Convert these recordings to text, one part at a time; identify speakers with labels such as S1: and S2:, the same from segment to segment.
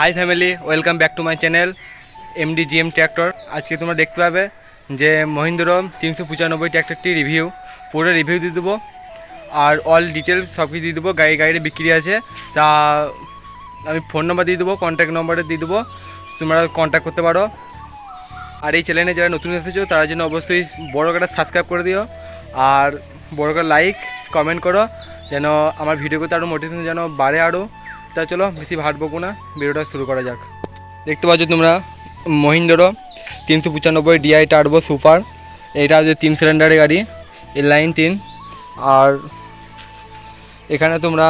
S1: Hi family welcome back to my channel MD GM tractor আজকে তোমরা দেখতে পাবে যে মহিন্দ্র তিনশো পঁচানব্বই ট্র্যাক্টরটি রিভিউ পুরো রিভিউ দিয়ে দেবো। আর অল ডিটেলস সব কিছু দিয়ে দেবো, গাড়ি গাড়িতে বিক্রি আছে। তা আমি ফোন নম্বর দিয়ে দেবো কন্ট্যাক্ট নম্বরে দিয়ে দেবো, তোমরা কন্ট্যাক্ট করতে পারো। আর এই চ্যানেলে যারা নতুন এসেছ, তারা জন্য অবশ্যই বড় করে সাবস্ক্রাইব করে দিও। আর বড় করে লাইক কমেন্ট করো, যেন আমার ভিডিও আরও মোটিভেশন যেন বাড়ে আরও তা চলো বেশি ভাটবো না, ভিডিওটা শুরু করা যাক। দেখতে পাচ্ছ তোমরা মহিন্দ্র তিনশো পঁচানব্বই ডিআই টার্বো সুপার এইটা হচ্ছে তিন সিলিন্ডারের গাড়ি এর লাইন তিন। আর এখানে তোমরা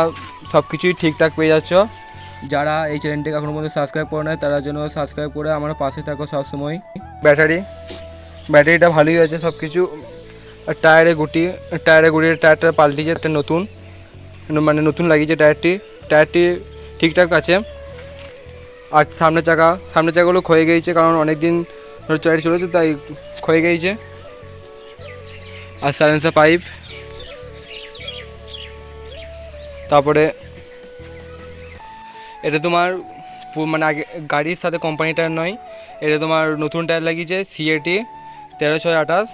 S1: সব কিছুই ঠিকঠাক পেয়ে যাচ্ছ। যারা এই চ্যানেলটিকে এখনও পর্যন্ত সাবস্ক্রাইব করে নেয় তারা জন্য সাবস্ক্রাইব করে আমার পাশে থাকো সবসময় ব্যাটারি ব্যাটারিটা ভালোই আছে সব কিছু টায়ারে গুটি টায়ারে গুটির টায়ারটা পাল্টিছে একটা নতুন। মানে নতুন লাগিয়েছে টায়ারটি টায়ারটি ঠিকঠাক আছে। আর সামনের চাকা, সামনের চাকাগুলো ক্ষয়ে গিয়েছে কারণ অনেক দিন ধরে টায়ার চলেছে, তাই ক্ষয়ে গিয়েছে আর সাইলেন্সার পাইপ তারপরে এটা তোমার মানে আগে গাড়ির সাথে কোম্পানি টায়ার নয়, এটা তোমার নতুন টায়ার লাগিয়েছে সিএটি তেরো ছয় আঠাশ।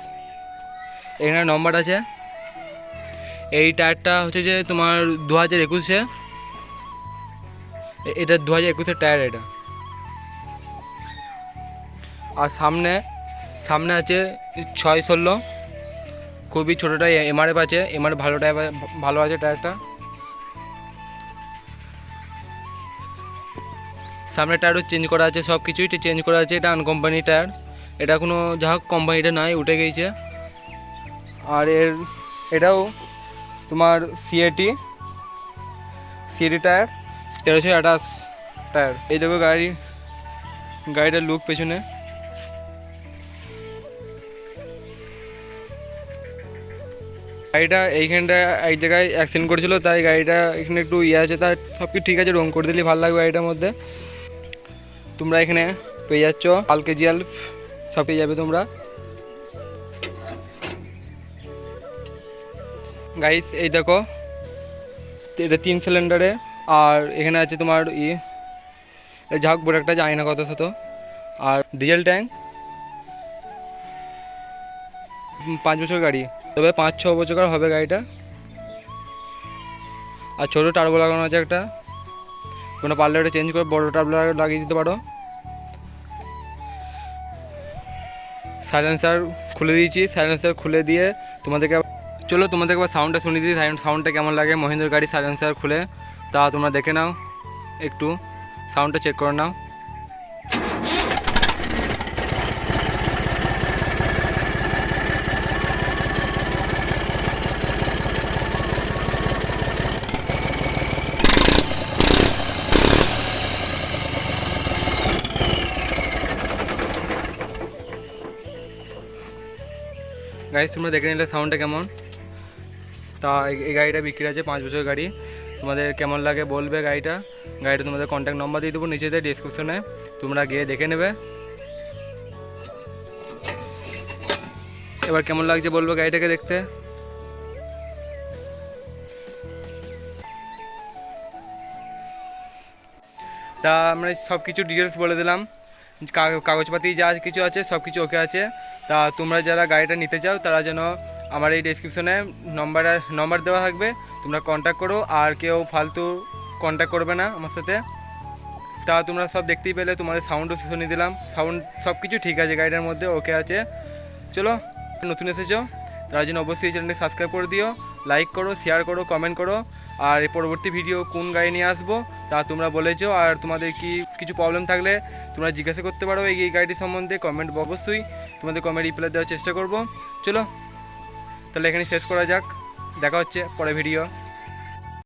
S1: এখানে নম্বর আছে। এই টায়ারটা হচ্ছে যে তোমার দু হাজার একুশে। এটা দু হাজার একুশের টায়ার এটা। আর সামনে সামনে আছে ছয় ষোলো। খুবই ছোটোটা এমআরএফ আছে এমআরএফ ভালো টায়ার ভালো আছে টায়ারটা সামনে টায়ারও চেঞ্জ করা আছে, সব কিছুই চেঞ্জ করা আছে, এটা আনকোম্পানি টায়ার এটা কোনো, যা হোক কোম্পানিটা নাই উঠে গিয়েছে আর এর, এটাও তোমার সিএটি সিএটি টায়ার তেরোশো আঠাশ টায়ার। এই দেখো গাড়ি গাড়িটার লুক পেছনে। গাড়িটা এইখানটা এক জায়গায় অ্যাক্সিডেন্ট করেছিল, তাই গাড়িটা এখানে একটু ইয়ে আছে তার সব কিছু ঠিক আছে রং করে দিলে ভালো লাগবে গাড়িটার মধ্যে। তোমরা এখানে পেয়ে যাচ্ছ আল কেজিয়াল সব পেয়ে যাবে তোমরা। গাইস এই দেখো, এটা তিন সিলিন্ডারে আর এখানে আছে তোমার ই ঝাঁক বড় একটা যায় না কত শত। আর ডিজেল ট্যাঙ্ক পাঁচ বছর গাড়ি। তবে পাঁচ, ছ বছর হবে গাড়িটা। আর ছোটো টার্বো লাগানো আছে একটা। কোনো পারলে চেঞ্জ করে বড় টার্বো লাগিয়ে দিতে পারো। সাইলেন্সার খুলে দিয়েছি। সাইলেন্সার খুলে দিয়ে তোমাদেরকে চলো তোমাদেরকে আবার সাউন্ডটা শুনিয়ে দিই। সাউন্ডটা কেমন লাগে? মহিন্দ্র গাড়ি সাইলেন্সার খুলে। তা তোমরা দেখে নাও, একটু সাউন্ডটা চেক করে নাও। গাড়ি তোমরা দেখে নিলে সাউন্ডটা কেমন? তা এই- গাড়িটা বিক্রি আছে পাঁচ বছর গাড়ি। তোমাদের কেমন লাগে বলবে গাড়িটা? গাড়িটা তোমাদের কন্ট্যাক্ট নম্বর দিয়ে দেবো নিচেতে ডিসক্রিপশনে তোমরা গিয়ে দেখে নেবে। এবার কেমন লাগছে বলবে গাড়িটাকে দেখতে? তা আমরা সব কিছু ডিটেলস বলে দিলাম। কাগজপাতি যা কিছু আছে সব কিছু ওকে আছে। তা তোমরা যারা গাড়িটা নিতে চাও, তারা যেন আমার এই ডিসক্রিপশনে নম্বর নম্বর দেওয়া থাকবে। তোমরা কন্ট্যাক্ট করো আর কেউ ফালতু কন্ট্যাক্ট করবে না আমার সাথে। তা তোমরা সব দেখতেই পেলে, তোমাদের সাউন্ডও শুনিয়ে দিলাম। সাউন্ড সব কিছু ঠিক আছে গাড়িটার মধ্যে ওকে আছে। চলো, নতুন এসেছ, তার জন্য অবশ্যই এই চ্যানেলটি সাবস্ক্রাইব করে দিও। লাইক করো শেয়ার করো কমেন্ট করো। আর এর পরবর্তী ভিডিও কোন গাড়ি নিয়ে আসব, তা তোমরা বলেছ। আর তোমাদের কি কিছু প্রবলেম থাকলে তোমরা জিজ্ঞাসা করতে পারো এই এই গাড়িটি সম্বন্ধে কমেন্ট অবশ্যই তোমাদের কমেন্ট রিপ্লাই দেওয়ার চেষ্টা করব। চলো তাহলে এখানে শেষ করা যাক। দেখা হচ্ছে পরে ভিডিও